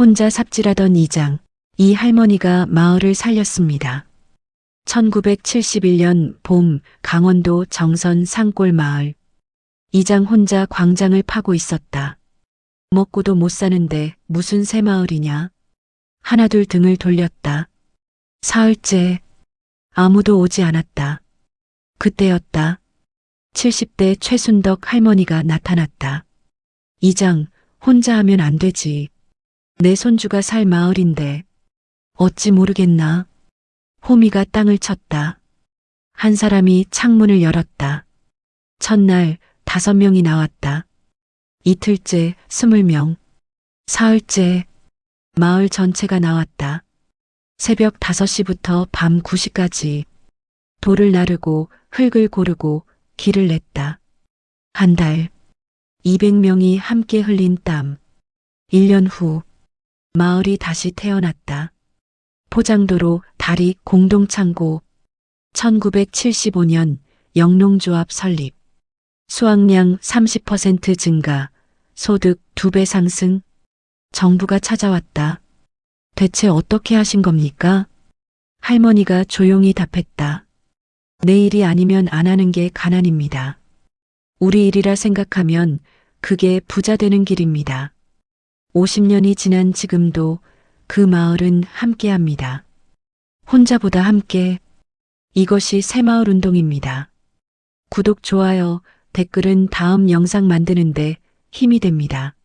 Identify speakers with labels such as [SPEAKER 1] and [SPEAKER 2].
[SPEAKER 1] 혼자 삽질하던 이장, 이 할머니가 마을을 살렸습니다. 1971년 봄 강원도 정선 산골 마을. 이장 혼자 광장을 파고 있었다. 먹고도 못 사는데 무슨 새 마을이냐. 하나둘 등을 돌렸다. 사흘째 아무도 오지 않았다. 그때였다. 70대 최순덕 할머니가 나타났다. 이장, 혼자 하면 안 되지. 내 손주가 살 마을인데. 어찌 모르겠나. 호미가 땅을 쳤다. 한 사람이 창문을 열었다. 첫날 다섯 명이 나왔다. 이틀째 스물 명. 사흘째 마을 전체가 나왔다. 새벽 5시부터 밤 9시까지 돌을 나르고 흙을 고르고 길을 냈다. 한 달, 200명이 함께 흘린 땀. 1년 후, 마을이 다시 태어났다. 포장도로 다리 공동창고. 1975년 영농조합 설립. 수확량 30% 증가, 소득 2배 상승. 정부가 찾아왔다. 대체 어떻게 하신 겁니까? 할머니가 조용히 답했다. 내 일이 아니면 안 하는 게 가난입니다. 우리 일이라 생각하면 그게 부자 되는 길입니다. 50년이 지난 지금도 그 마을은 함께 합니다. 혼자보다 함께. 이것이 새마을 운동입니다. 구독, 좋아요, 댓글은 다음 영상 만드는데 힘이 됩니다.